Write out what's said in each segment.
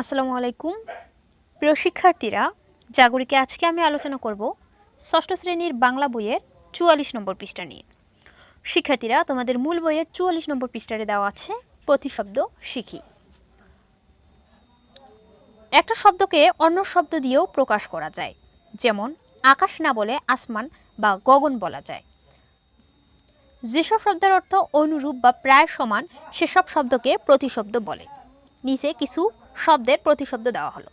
আসসালামু আলাইকুম। প্রিয় শিক্ষার্থীরা, জাগরিকে আজকে আমি আলোচনা করব ষষ্ঠ শ্রেণির বাংলা বইয়ের চুয়াল্লিশ নম্বর পৃষ্ঠা নিয়ে। শিক্ষার্থীরা, তোমাদের মূল বইয়ের চুয়াল্লিশ নম্বর পৃষ্ঠারে দেওয়া আছে প্রতিশব্দ শিখি। একটা শব্দকে অন্য শব্দ দিয়েও প্রকাশ করা যায়, যেমন আকাশ না বলে আসমান বা গগন বলা যায়। যেসব শব্দের অর্থ অনুরূপ বা প্রায় সমান, সেসব শব্দকে প্রতিশব্দ বলে। নিচে কিছু শব্দের প্রতিশব্দ দেওয়া হলো।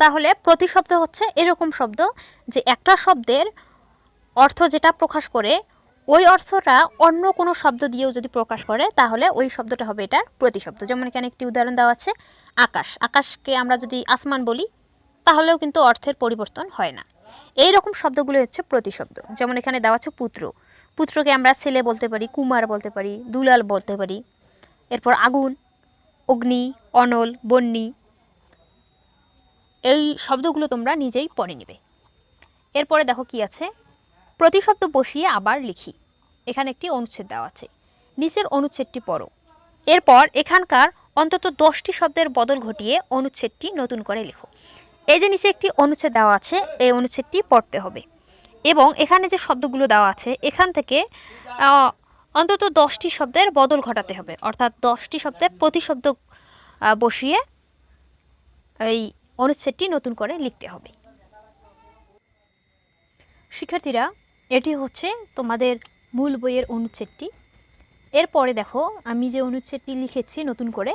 তাহলে প্রতিশব্দ হচ্ছে এরকম শব্দ যে একটা শব্দের অর্থ যেটা প্রকাশ করে, ওই অর্থটা অন্য কোনো শব্দ দিয়েও যদি প্রকাশ করে, তাহলে ওই শব্দটা হবে এটার প্রতিশব্দ। যেমন এখানে একটি উদাহরণ দেওয়া আছে, আকাশ। আকাশকে আমরা যদি আসমান বলি, তাহলেও কিন্তু অর্থের পরিবর্তন হয় না। এই রকম শব্দগুলো হচ্ছে প্রতিশব্দ। যেমন এখানে দেওয়া আছে পুত্র। পুত্রকে আমরা ছেলে বলতে পারি, কুমার বলতে পারি, দুলাল বলতে পারি। এরপর আগুন। অগ্নি, অনল বন্যি এই শব্দগুলো তোমরা নিজেই পড়ে নেবে। এরপরে দেখো কি আছে। প্রতিশব্দ বসিয়ে আবার লিখি। এখানে একটি অনুচ্ছেদ দেওয়া আছে। নিচের অনুচ্ছেদটি পড়ো। এরপর এখানকার অন্তত দশটি শব্দের বদল ঘটিয়ে অনুচ্ছেদটি নতুন করে লেখো। এই যে নিচে একটি অনুচ্ছেদ দেওয়া আছে, এই অনুচ্ছেদটি পড়তে হবে। এবং এখানে যে শব্দগুলো দেওয়া আছে, এখান থেকে অন্তত দশটি শব্দের বদল ঘটাতে হবে, অর্থাৎ দশটি শব্দের প্রতিশব্দ বসিয়ে এই অনুচ্ছেদটি নতুন করে লিখতে হবে। শিক্ষার্থীরা, এটি হচ্ছে তোমাদের মূল বইয়ের অনুচ্ছেদটি। এরপরে দেখো, আমি যে অনুচ্ছেদটি লিখেছি নতুন করে,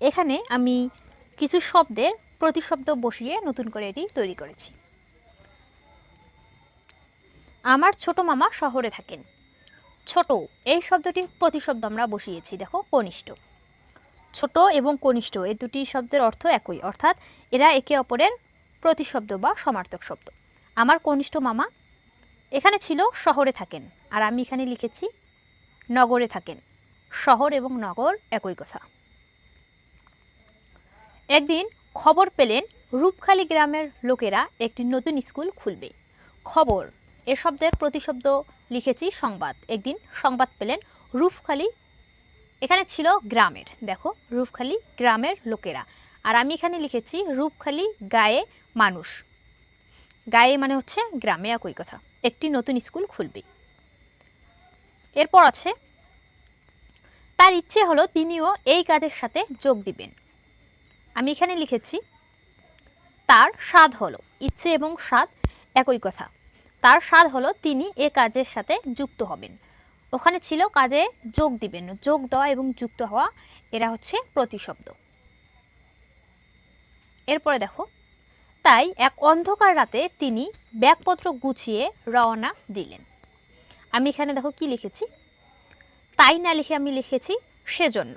এখানে আমি কিছু শব্দের প্রতিশব্দ বসিয়ে নতুন করে এটি তৈরি করেছি। আমার ছোট মামা শহরে থাকেন। ছোট, এই শব্দটির প্রতিশব্দ আমরা বসিয়েছি, দেখো, কনিষ্ঠ। ছোট এবং কনিষ্ঠ, এই দুটি শব্দের অর্থ একই, অর্থাৎ এরা একে অপরের প্রতিশব্দ বা সমার্থক শব্দ। আমার কনিষ্ঠ মামা এখানে ছিল, শহরে থাকেন, আর আমি এখানে লিখেছি, নগরে থাকেন। শহর এবং নগর একই কথা। একদিন খবর পেলেন, রূপখালী গ্রামের লোকেরা একটি নতুন স্কুল খুলবে। খবর, এ শব্দের প্রতিশব্দ লিখেছি সংবাদ। একদিন সংবাদ পেলেন রূপখালী। এখানে ছিল গ্রামের। দেখো, রূপখালী গ্রামের লোকেরা। আর আমি এখানে লিখেছি রূপখালি গায়ে মানুষ। গায়ে মানে হচ্ছে গ্রামে একই কথা। একটি নতুন স্কুল খুলবে। এরপর আছে, তার ইচ্ছে হলো তিনিও এই কাজের সাথে যোগ দিবেন। আমি এখানে লিখেছি, তার স্বাদ হলো। ইচ্ছে এবং স্বাদ একই কথা। তার স্বাদ হলো তিনি এ কাজের সাথে যুক্ত হবেন। ওখানে ছিল কাজে যোগ দিবেন, যোগ দেওয়া এবং যুক্ত হওয়া, এরা হচ্ছে প্রতিশব্দ। এরপরে দেখো, তাই এক অন্ধকার রাতে তিনি ব্যাগপত্র গুছিয়ে রওনা দিলেন। আমি এখানে দেখো কি লিখেছি? তাই না লিখে আমি লিখেছি সেজন্য।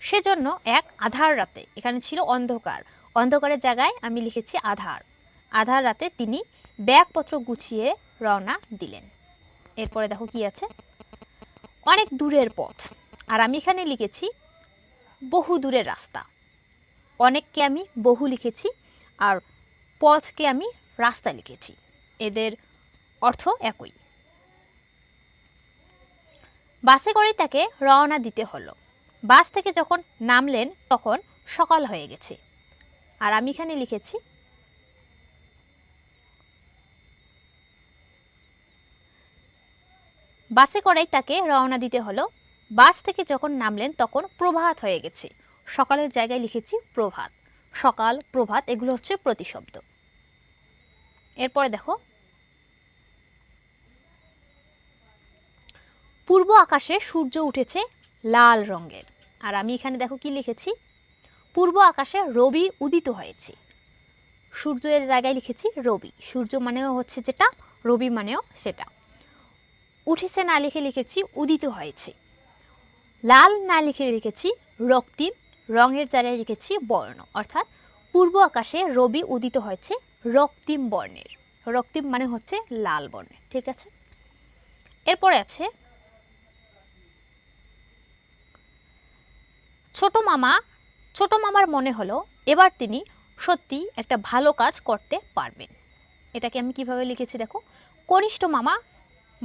সেজন্য এক আধার রাতে, এখানে ছিল অন্ধকার। অন্ধকারের জায়গায় আমি লিখেছি আধার। আধার রাতে তিনি ব্যাগপত্র গুছিয়ে রওনা দিলেন। এরপরে দেখো কি আছে? অনেক দূরের পথ। আর আমি এখানে লিখেছি, বহু দূরের রাস্তা। অনেককে আমি বহু লিখেছি আর পথকে আমি রাস্তা লিখেছি। এদের অর্থ একই। বাসে করে তাকে রওনা দিতে হলো। বাস থেকে যখন নামলেন তখন সকাল হয়ে গেছে। আর আমি এখানে লিখেছি বাসে করেই তাকে রওনা দিতে হলো। বাস থেকে যখন নামলেন তখন প্রভাত হয়ে গেছে। সকালের জায়গায় লিখেছি প্রভাত। সকাল, প্রভাত, এগুলো হচ্ছে প্রতিশব্দ। এরপরে দেখো। পূর্ব আকাশে সূর্য উঠেছে লাল রঙের। আর আমি এখানে দেখো কি লিখেছি? পূর্ব আকাশে রবি উদিত হয়েছে। সূর্যের জায়গায় লিখেছি রবি। সূর্য মানেও হচ্ছে যেটা, রবি মানেও সেটা। উঠেছে না লিখে লিখেছি, উদিত হয়েছে। লাল না লিখে লিখেছি, রক্তিম, রঙের জায়গায় লিখেছি, বর্ণ। অর্থাৎ পূর্ব আকাশে রবি উদিত হয়েছে, রক্তিম বর্ণের। রক্তিম মানে হচ্ছে লাল বর্ণের, ঠিক আছে? এরপরে আছে, ছোট মামা, ছোট মামার মনে হলো এবার তিনি সত্যি একটা ভালো কাজ করতে পারবেন। এটাকে আমি কীভাবে লিখেছি দেখো, কনিষ্ঠ মামা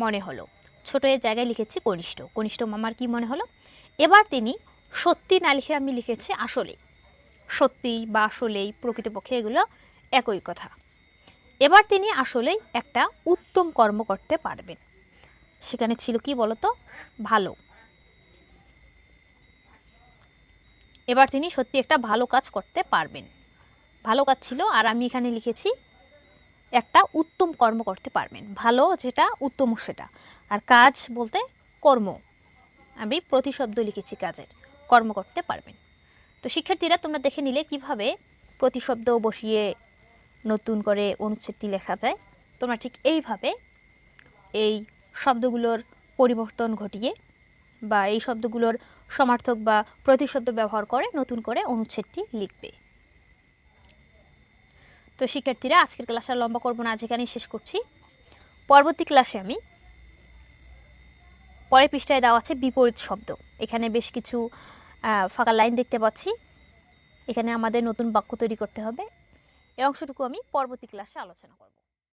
মনে হলো। ছোট এর জায়গায় লিখেছি কনিষ্ঠ। কনিষ্ঠ মামার কি মনে হলো? এবার তিনি সত্যি না লিখে আমি লিখেছি আসলে সত্যি বা আসলেই প্রকৃতপক্ষে এগুলো একই কথা। এবার তিনি আসলেই একটা উত্তম কর্ম করতে পারবেন। সেখানে ছিল কি বলতো? ভালো। এবার তিনি সত্যি একটা ভালো কাজ করতে পারবেন। ভালো কাজ ছিল আর আমি এখানে লিখেছি একটা উত্তম কর্ম করতে পারবেন। ভালো যেটা, উত্তম সেটা। আর কাজ বলতে কর্ম। আমি প্রতিশব্দ লিখেছি কাজের। কর্ম করতে পারবেন। তো শিক্ষার্থীরা, তোমরা দেখে নিলে কীভাবে প্রতিশব্দ বসিয়ে নতুন করে অনুচ্ছেদটি লেখা যায়। তোমরা ঠিক এইভাবে এই শব্দগুলোর পরিবর্তন ঘটিয়ে বা এই শব্দগুলোর সমার্থক বা প্রতিশব্দ ব্যবহার করে নতুন করে অনুচ্ছেদটি লিখবে। তো শিক্ষার্থীরা, আজকের ক্লাস আর লম্বা করব না, আজ এখানেই শেষ করছি। পরবর্তী ক্লাসে আমি পরের পৃষ্ঠায় দেওয়া আছে বিপরীত শব্দ। এখানে বেশ কিছু ফাঁকা লাইন দেখতে পাচ্ছি। এখানে আমাদের নতুন বাক্য তৈরি করতে হবে। এই অংশটুকু আমি পরবর্তী ক্লাসে আলোচনা করব।